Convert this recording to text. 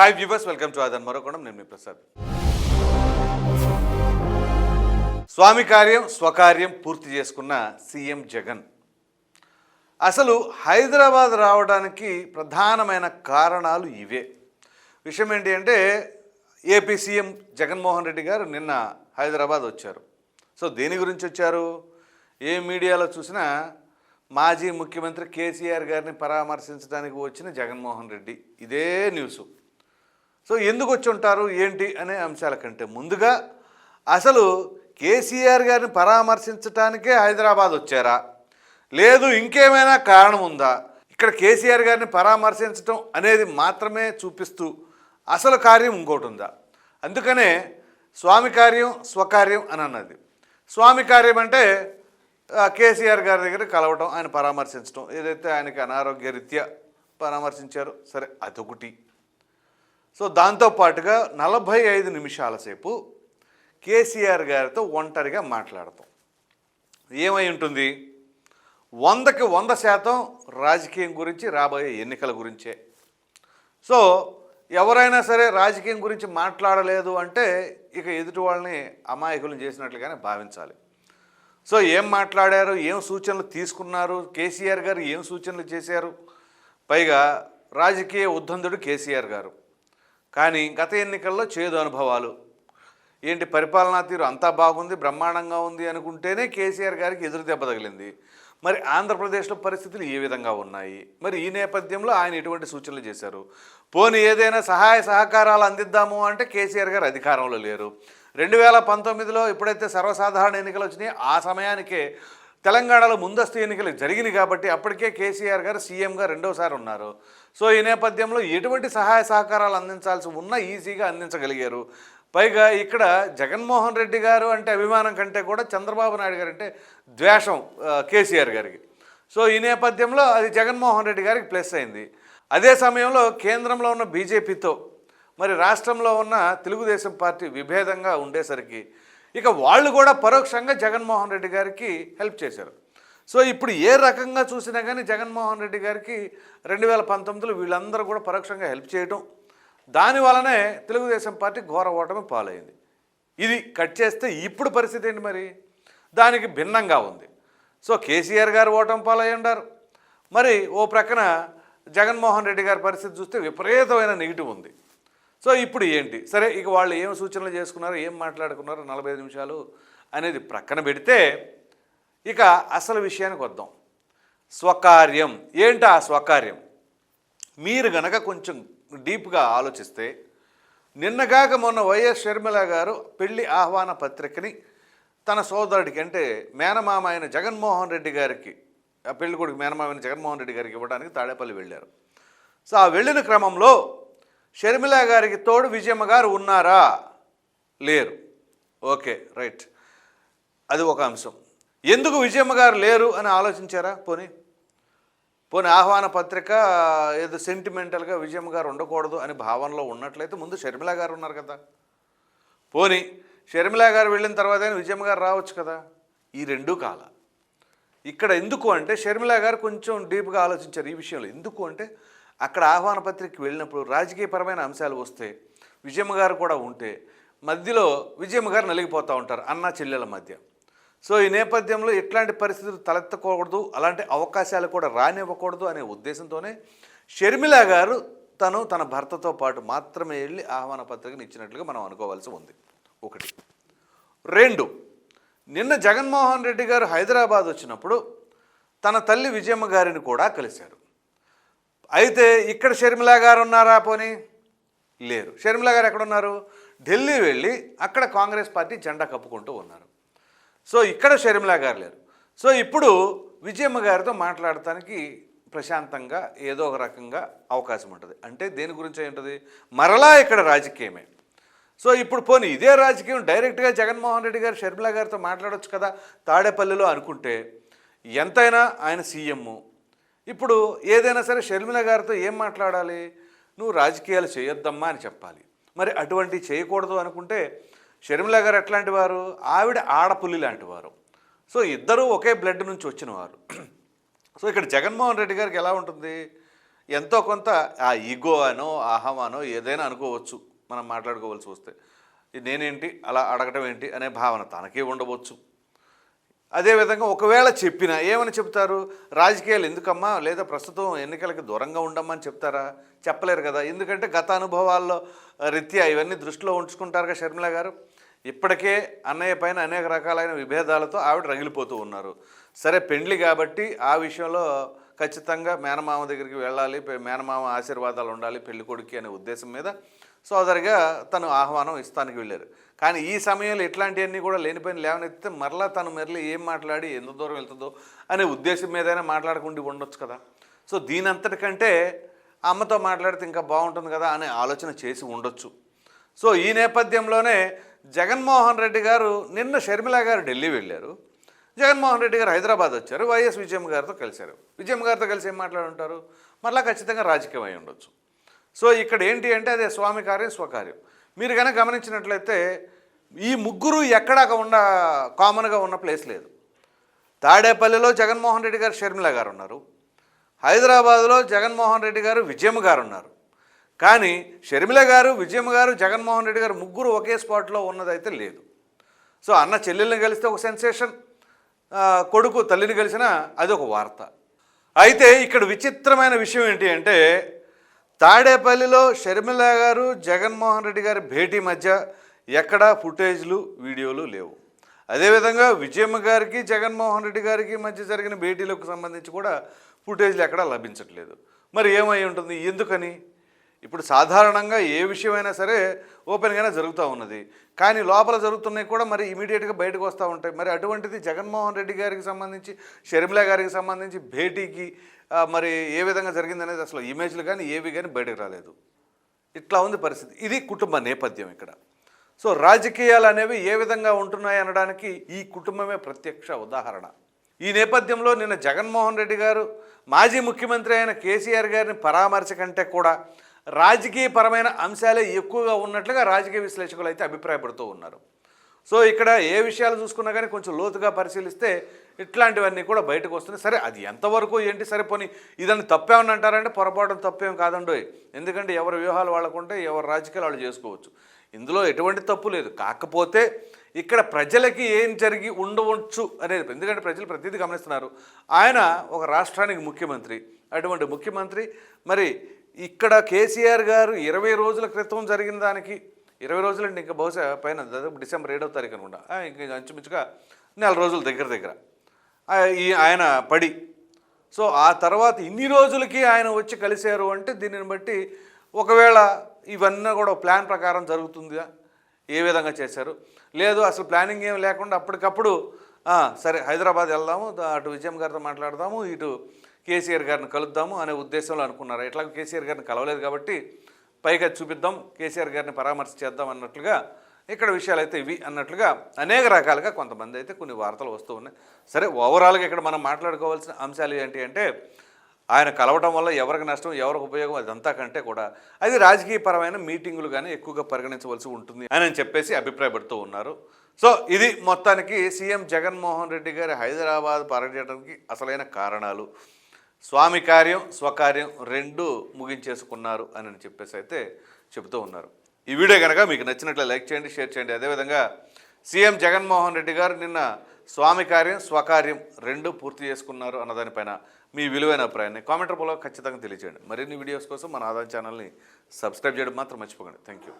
Hi viewers welcome to ఆదన్ మరొకడం నేను మీ ప్రసాద్ స్వామి కార్యం స్వకార్యం పూర్తి చేసుకున్న సీఎం జగన్ అసలు హైదరాబాద్ రావడానికి ప్రధానమైన కారణాలు ఇవే విషయం ఏంటి అంటే ఏపీ సీఎం జగన్మోహన్ రెడ్డి గారు నిన్న హైదరాబాద్ వచ్చారు సో దేని గురించి వచ్చారు ఏ మీడియాలో చూసినా మాజీ ముఖ్యమంత్రి కేసీఆర్ గారిని పరామర్శించడానికి వచ్చిన జగన్మోహన్ రెడ్డి ఇదే న్యూస్ సో ఎందుకు వచ్చి ఉంటారు? ఏంటి? అనే అంశాల కంటే ముందుగా అసలు కేసీఆర్ గారిని పరామర్శించడానికే హైదరాబాద్ వచ్చారా? లేదు ఇంకేమైనా కారణం ఉందా? ఇక్కడ కేసీఆర్ గారిని పరామర్శించడం అనేది మాత్రమే చూపిస్తూ అసలు కార్యం ఇంకోటి ఉందా? అందుకనే స్వామి కార్యం స్వకార్యం అని అన్నది. స్వామి కార్యం అంటే కేసీఆర్ గారి దగ్గర కలవటం ఆయన పరామర్శించడం ఏదైతే ఆయనకి అనారోగ్య రీత్యా పరామర్శించారో సరే అదొకటి. సో దాంతోపాటుగా నలభై ఐదు నిమిషాల సేపు కేసీఆర్ గారితో ఒంటరిగా మాట్లాడతాం. ఏమై ఉంటుంది? వందకి వంద శాతం రాజకీయం గురించి రాబోయే ఎన్నికల గురించే. సో ఎవరైనా సరే రాజకీయం గురించి మాట్లాడలేదు అంటే ఇక ఎదుటి వాళ్ళని అమాయకులను చేసినట్లుగానే భావించాలి. సో ఏం మాట్లాడారు? ఏం సూచనలు తీసుకున్నారు? కేసీఆర్ గారు ఏం సూచనలు చేశారు? పైగా రాజకీయ ఉద్దందుడు కేసీఆర్ గారు. కానీ గత ఎన్నికల్లో చేదు అనుభవాలు. ఏంటి పరిపాలనా తీరు అంతా బాగుంది బ్రహ్మాండంగా ఉంది అనుకుంటేనే కేసీఆర్ గారికి ఎదురు దెబ్బ తగిలింది. మరి ఆంధ్రప్రదేశ్లో పరిస్థితులు ఏ విధంగా ఉన్నాయి? మరి ఈ నేపథ్యంలో ఆయన ఎటువంటి సూచనలు చేశారు? పోనీ ఏదైనా సహాయ సహకారాలు అందిద్దాము అంటే కేసీఆర్ గారు అధికారంలో లేరు. రెండు వేల పంతొమ్మిదిలో ఎప్పుడైతే సర్వసాధారణ ఎన్నికలు వచ్చినాయి ఆ సమయానికే తెలంగాణలో ముందస్తు ఎన్నికలు జరిగినాయి కాబట్టి అప్పటికే కేసీఆర్ గారు సీఎంగా రెండోసారి ఉన్నారు. సో ఈ నేపథ్యంలో ఎటువంటి సహాయ సహకారాలు అందించాల్సి ఉన్నా ఈజీగా అందించగలిగారు. పైగా ఇక్కడ జగన్మోహన్ రెడ్డి గారు అంటే అభిమానం కంటే కూడా చంద్రబాబు నాయుడు గారు అంటే ద్వేషం కేసీఆర్ గారికి. సో ఈ నేపథ్యంలో అది జగన్మోహన్ రెడ్డి గారికి ప్లస్ అయింది. అదే సమయంలో కేంద్రంలో ఉన్న బీజేపీతో మరి రాష్ట్రంలో ఉన్న తెలుగుదేశం పార్టీ విభేదంగా ఉండేసరికి ఇక వాళ్ళు కూడా పరోక్షంగా జగన్మోహన్ రెడ్డి గారికి హెల్ప్ చేశారు. సో ఇప్పుడు ఏ రకంగా చూసినా కానీ జగన్మోహన్ రెడ్డి గారికి రెండు వేల పంతొమ్మిదిలో వీళ్ళందరూ కూడా పరోక్షంగా హెల్ప్ చేయటం దాని వలనే తెలుగుదేశం పార్టీ ఘోర ఓటమి పాలైంది. ఇది కట్ చేస్తే ఇప్పుడు పరిస్థితి ఏంటి మరి? దానికి భిన్నంగా ఉంది. సో కేసీఆర్ గారు ఓటమి పాలై ఉండారు. మరి ఓ ప్రక్కన జగన్మోహన్ రెడ్డి గారి పరిస్థితి చూస్తే విపరీతమైన నెగిటివ్ ఉంది. సో ఇప్పుడు ఏంటి? సరే ఇక వాళ్ళు ఏం సూచనలు చేసుకున్నారు ఏం మాట్లాడుకున్నారు నలభై నిమిషాలు అనేది ప్రక్కన పెడితే ఇక అసలు విషయానికి వద్దాం. స్వకార్యం. ఏంటి ఆ స్వకార్యం? మీరు గనక కొంచెం డీప్గా ఆలోచిస్తే నిన్నగాక మొన్న వైఎస్ షర్మిల గారు పెళ్ళి ఆహ్వాన పత్రికని తన సోదరుడికి అంటే మేనమామ అయిన జగన్మోహన్ రెడ్డి గారికి ఆ పెళ్ళి కొడుకు మేనమామ అయిన జగన్మోహన్ రెడ్డి గారికి ఇవ్వడానికి తాడేపల్లి వెళ్ళారు. సో ఆ వెళ్ళిన క్రమంలో షర్మిల గారికి తోడు విజయమ్మ గారు ఉన్నారా? లేరు. Okay right. అది ఒక అంశం. ఎందుకు విజయమ్మ గారు లేరు అని ఆలోచించారా పోనీ? పోనీ ఆహ్వాన పత్రిక ఏదో సెంటిమెంటల్గా విజయమ్మ గారు ఉండకూడదు అని భావనలో ఉన్నట్లయితే ముందు షర్మిల గారు ఉన్నారు కదా. పోనీ షర్మిల గారు వెళ్ళిన తర్వాత విజయమ్మ గారు రావచ్చు కదా. ఈ రెండూ కాల. ఇక్కడ ఎందుకు అంటే షర్మిల గారు కొంచెం డీప్గా ఆలోచించారు ఈ విషయంలో. ఎందుకు అంటే అక్కడ ఆహ్వాన పత్రికకి వెళ్ళినప్పుడు రాజకీయపరమైన అంశాలు వస్తే విజయమ్మ గారు కూడా ఉంటే మధ్యలో విజయమ్మ గారు నలిగిపోతూ ఉంటారు అన్న చెల్లెల మధ్య. సో ఈ నేపథ్యంలో ఇట్లాంటి పరిస్థితులు తలెత్తకూడదు అలాంటి అవకాశాలు కూడా రానివ్వకూడదు అనే ఉద్దేశంతోనే షర్మిల గారు తను తన భర్తతో పాటు మాత్రమే వెళ్ళి ఆహ్వాన పత్రికను ఇచ్చినట్లుగా మనం అనుకోవాల్సి ఉంది. ఒకటి. రెండు. నిన్న జగన్మోహన్ రెడ్డి గారు హైదరాబాద్ వచ్చినప్పుడు తన తల్లి విజయమ్మ గారిని కూడా కలిశారు. అయితే ఇక్కడ షర్మిల గారు ఉన్నారా పోనీ? లేరు. షర్మిల గారు ఎక్కడున్నారు? ఢిల్లీ వెళ్ళి అక్కడ కాంగ్రెస్ పార్టీ జెండా కప్పుకుంటూ ఉన్నారు. సో ఇక్కడ షర్మిలా గారు లేరు. సో ఇప్పుడు విజయమ్మ గారితో మాట్లాడటానికి ప్రశాంతంగా ఏదో ఒక రకంగా అవకాశం ఉంటుంది. అంటే దేని గురించి ఏంటది? ఉంటుంది మరలా ఇక్కడ రాజకీయమే. సో ఇప్పుడు పోనీ ఇదే రాజకీయం డైరెక్ట్గా జగన్మోహన్ రెడ్డి గారు షర్మిల గారితో మాట్లాడొచ్చు కదా తాడేపల్లిలో అనుకుంటే. ఎంతైనా ఆయన సీఎం. ఇప్పుడు ఏదైనా సరే షర్మిల గారితో ఏం మాట్లాడాలి? నువ్వు రాజకీయాలు చేయొద్దమ్మా అని చెప్పాలి. మరి అటువంటివి చేయకూడదు అనుకుంటే షర్మిల గారు ఎట్లాంటి వారు? ఆవిడ ఆడపుల్లి లాంటి వారు. సో ఇద్దరూ ఒకే బ్లడ్ నుంచి వచ్చిన వారు. సో ఇక్కడ జగన్మోహన్ రెడ్డి గారికి ఎలా ఉంటుంది? ఎంతో కొంత ఆ ఈగో అనో అహం అనో ఏదైనా అనుకోవచ్చు. మనం మాట్లాడుకోవాల్సి వస్తే. నేనేంటి? అలా అడగటం ఏంటి? అనే భావన తనకే ఉండవచ్చు. అదేవిధంగా ఒకవేళ చెప్పినా ఏమని చెప్తారు? రాజకీయాలు ఎందుకమ్మా? లేదా ప్రస్తుతం ఎన్నికలకి దూరంగా ఉండమ్మని చెప్తారా? చెప్పలేరు కదా. ఎందుకంటే గత అనుభవాల్లో రీత్యా ఇవన్నీ దృష్టిలో ఉంచుకుంటారుగా షర్మిల గారు. ఇప్పటికే అన్నయ్య పైన అనేక రకాలైన విభేదాలతో ఆవిడ రగిలిపోతూ ఉన్నారు. సరే పెండ్లి కాబట్టి ఆ విషయంలో ఖచ్చితంగా మేనమామ దగ్గరికి వెళ్ళాలి మేనమామ ఆశీర్వాదాలు ఉండాలి పెళ్ళికొడుకుకి అనే ఉద్దేశం మీద సోదరిగా తను ఆహ్వానం ఇస్తానికి వెళ్ళారు. కానీ ఈ సమయంలో ఇట్లాంటివన్నీ కూడా లేనిపోయిన లేవనెత్తితే మరలా తను మరలి ఏం మాట్లాడి ఎంత దూరం వెళ్తుందో అనే ఉద్దేశం మీదైనా మాట్లాడకుండా ఉండొచ్చు కదా. సో దీనంతటికంటే అమ్మతో మాట్లాడితే ఇంకా బాగుంటుంది కదా అనే ఆలోచన చేసి ఉండొచ్చు. సో ఈ నేపథ్యంలోనే జగన్మోహన్ రెడ్డి గారు నిన్న షర్మిల గారు ఢిల్లీ వెళ్ళారు. జగన్మోహన్ రెడ్డి గారు హైదరాబాద్ వచ్చారు. వైఎస్ విజయమ్మ గారితో కలిశారు. విజయమ్మ గారితో కలిసి ఏం మాట్లాడుంటారు? మరలా ఖచ్చితంగా రాజకీయం అయి ఉండొచ్చు. సో ఇక్కడ ఏంటి అంటే అదే స్వామి కార్యం స్వకార్యం. మీరు కనుక గమనించినట్లయితే ఈ ముగ్గురు ఎక్కడా ఉన్న కామన్గా ఉన్న ప్లేస్ లేదు. తాడేపల్లిలో జగన్మోహన్ రెడ్డి గారు షర్మిల గారు ఉన్నారు. హైదరాబాద్లో జగన్మోహన్ రెడ్డి గారు విజయమ్మ గారు ఉన్నారు. కానీ షర్మిల గారు విజయమ్మ గారు జగన్మోహన్ రెడ్డి గారు ముగ్గురు ఒకే స్పాట్లో ఉన్నదైతే లేదు. సో అన్న చెల్లెల్ని కలిస్తే ఒక సెన్సేషన్ కొడుకు తల్లిని కలిసినా అది ఒక వార్త. అయితే ఇక్కడ విచిత్రమైన విషయం ఏంటి అంటే తాడేపల్లిలో షర్మిల గారు జగన్మోహన్ రెడ్డి గారి భేటీ మధ్య ఎక్కడా ఫుటేజ్లు వీడియోలు లేవు. అదేవిధంగా విజయమ్మ గారికి జగన్మోహన్ రెడ్డి గారికి మధ్య జరిగిన భేటీలకు సంబంధించి కూడా ఫుటేజ్లు ఎక్కడా లభించట్లేదు. మరి ఏమై ఉంటుంది? ఎందుకని? ఇప్పుడు సాధారణంగా ఏ విషయమైనా సరే ఓపెన్గానే జరుగుతూ ఉన్నది. కానీ లోపల జరుగుతున్నాయి కూడా మరి ఇమీడియట్గా బయటకు వస్తూ ఉంటాయి. మరి అటువంటిది జగన్మోహన్ రెడ్డి గారికి సంబంధించి షర్మిల గారికి సంబంధించి భేటీకి మరి ఏ విధంగా జరిగిందనేది అసలు ఇమేజ్లు కానీ ఏవి కానీ బయటకు రాలేదు. ఇట్లా ఉంది పరిస్థితి. ఇది కుటుంబ నేపథ్యం ఇక్కడ. సో రాజకీయాలు అనేవి ఏ విధంగా ఉంటున్నాయి అనడానికి ఈ కుటుంబమే ప్రత్యక్ష ఉదాహరణ. ఈ నేపథ్యంలో నిన్న జగన్మోహన్ రెడ్డి గారు మాజీ ముఖ్యమంత్రి అయిన కేసీఆర్ గారిని పరామర్శ కంటే కూడా రాజకీయపరమైన అంశాలే ఎక్కువగా ఉన్నట్లుగా రాజకీయ విశ్లేషకులు అయితే అభిప్రాయపడుతూ ఉన్నారు. సో ఇక్కడ ఏ విషయాలు చూసుకున్నా కానీ కొంచెం లోతుగా పరిశీలిస్తే ఇట్లాంటివన్నీ కూడా బయటకు వస్తున్నాయి. సరే అది ఎంతవరకు ఏంటి సరే పోనీ ఇదని తప్పేమని అంటారంటే పొరపాటు తప్పేం కాదండోయ్. ఎందుకంటే ఎవరి వ్యూహాలు వాళ్ళకుంటే ఎవరి రాజకీయాలు వాళ్ళు చేసుకోవచ్చు. ఇందులో ఎటువంటి తప్పు లేదు. కాకపోతే ఇక్కడ ప్రజలకి ఏం జరిగి ఉండవచ్చు అనేది ఎందుకంటే ప్రజలు ప్రతిదీ గమనిస్తున్నారు. ఆయన ఒక రాష్ట్రానికి ముఖ్యమంత్రి అటువంటి ముఖ్యమంత్రి మరి ఇక్కడ కేసీఆర్ గారు ఇరవై రోజుల క్రితం జరిగిన దానికి ఇరవై రోజులంటే ఇంకా బహుశా పైన దాదాపు డిసెంబర్ ఏడవ తారీఖు అనుకుంటా. ఇంకా అంచుమించుగా నెల రోజుల దగ్గర దగ్గర. ఈ ఆయన పడి. సో ఆ తర్వాత ఇన్ని రోజులకి ఆయన వచ్చి కలిశారు అంటే దీనిని బట్టి ఒకవేళ ఇవన్నీ కూడా ప్లాన్ ప్రకారం జరుగుతుందా? ఏ విధంగా చేశారు? లేదు అసలు ప్లానింగ్ ఏం లేకుండా అప్పటికప్పుడు సరే హైదరాబాద్ వెళ్దాము అటు విజయం గారితో మాట్లాడదాము ఇటు కేసీఆర్ గారిని కలుద్దాము అనే ఉద్దేశంలో అనుకున్నారు. ఎట్లా కేసీఆర్ గారిని కలవలేదు కాబట్టి పైగా చూపిద్దాం కేసీఆర్ గారిని పరామర్శ చేద్దాం అన్నట్లుగా ఇక్కడ విషయాలు అయితే ఇవి అన్నట్లుగా అనేక రకాలుగా కొంతమంది అయితే కొన్ని వార్తలు వస్తూ ఉన్నాయి. సరే ఓవరాల్గా ఇక్కడ మనం మాట్లాడుకోవాల్సిన అంశాలు ఏంటి అంటే ఆయన కలవటం వల్ల ఎవరికి నష్టం ఎవరికి ఉపయోగం అదంతా కంటే కూడా అది రాజకీయపరమైన మీటింగులు కానీ ఎక్కువగా పరిగణించవలసి ఉంటుంది అని చెప్పేసి అభిప్రాయపడుతూ ఉన్నారు. సో ఇది మొత్తానికి సీఎం జగన్మోహన్ రెడ్డి గారి హైదరాబాద్ పర్యటనకి అసలైన కారణాలు. స్వామి కార్యం స్వకార్యం రెండు ముగించేసుకున్నారు అని చెప్పేసి అయితే చెబుతూ ఉన్నారు. ఈ వీడియో కనుక మీకు నచ్చినట్లు లైక్ చేయండి షేర్ చేయండి. అదేవిధంగా సీఎం జగన్మోహన్ రెడ్డి గారు నిన్న స్వామి కార్యం స్వకార్యం రెండు పూర్తి చేసుకున్నారు అన్నదానిపైన మీ విలువైన అభిప్రాయాన్ని కామెంట్ రూపంలో ఖచ్చితంగా తెలియజేయండి. మరిన్ని వీడియోస్ కోసం మన ఆదాయం ఛానల్ని సబ్స్క్రైబ్ చేయడం మాత్రం మర్చిపోకండి. Thank you